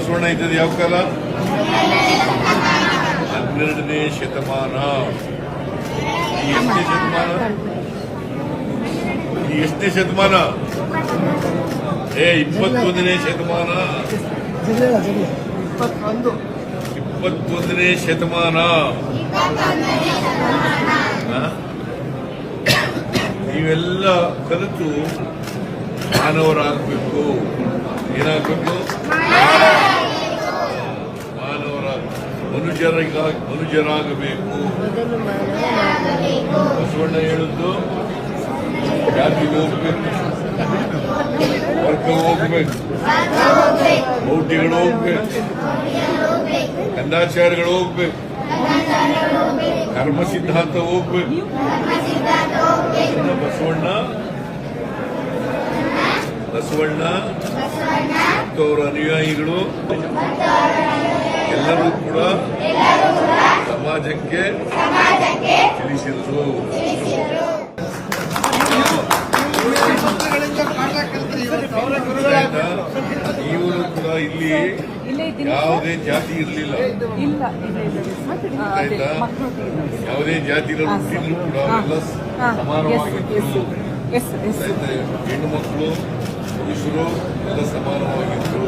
ಬಸವಣ್ಣ ಇದ್ದದ್ದು ಯಾವ ಕಾಲ? ಹನ್ನೆರಡನೇ ಶತಮಾನ. ಎಷ್ಟನೇ ಶತಮಾನ? ಎಷ್ಟನೇ ಶತಮಾನ? ಏ, ಇಪ್ಪತ್ತೊಂದನೇ ಶತಮಾನ. ಇಪ್ಪತ್ತೊಂದನೇ ಶತಮಾನ. ನೀವೆಲ್ಲ ಕಲಿತು ಮಾನವರಾಗಬೇಕು. ಏನಾಗಬೇಕು? ಮನುಜರಿಗ, ಮನುಜರಾಗಬೇಕು. ಬಸವಣ್ಣ ಹೇಳಿದ್ದು, ಜಾತಿ ಹೋಗ್ಬೇಕು ವರ್ಗ ಹೋಗ್ಬೇಕು. ಮೌಢ್ಯಗಳು ಹೋಗ್ಬೇಕು. ಕಂದಾಚಾರಗಳು ಹೋಗ್ಬೇಕು. ಕರ್ಮ ಸಿದ್ಧಾಂತ ಹೋಗ್ಬೇಕು. ಬಸವಣ್ಣ ಬಸವಣ್ಣ ಮತ್ತು ಅವರ ಅನುಯಾಯಿಗಳು. ಎಲ್ಲರೂ ಕೂಡ ಸಮಾಜಕ್ಕೆ ತಿಳಿಸಿದರು. ಆಯ್ತಾ? ಇವರು ಕೂಡ ಇಲ್ಲಿ ಯಾವುದೇ ಜಾತಿ ಇರಲಿಲ್ಲ. ಇಲ್ಲ ಇಲ್ಲ ಇಲ್ಲ ಆಯ್ತಾ? ಯಾವುದೇ ಜಾತಿ ಹುಟ್ಟಿದ್ರು ಕೂಡ ಅವೆಲ್ಲ ಸಮಾನವಾಗಿತ್ತು. ಎಸ್ ಎಸ್ ಹೆಣ್ಣು ಮಕ್ಕಳು ಪುರುಷರು ಎಲ್ಲ ಸಮಾನವಾಗಿತ್ತು.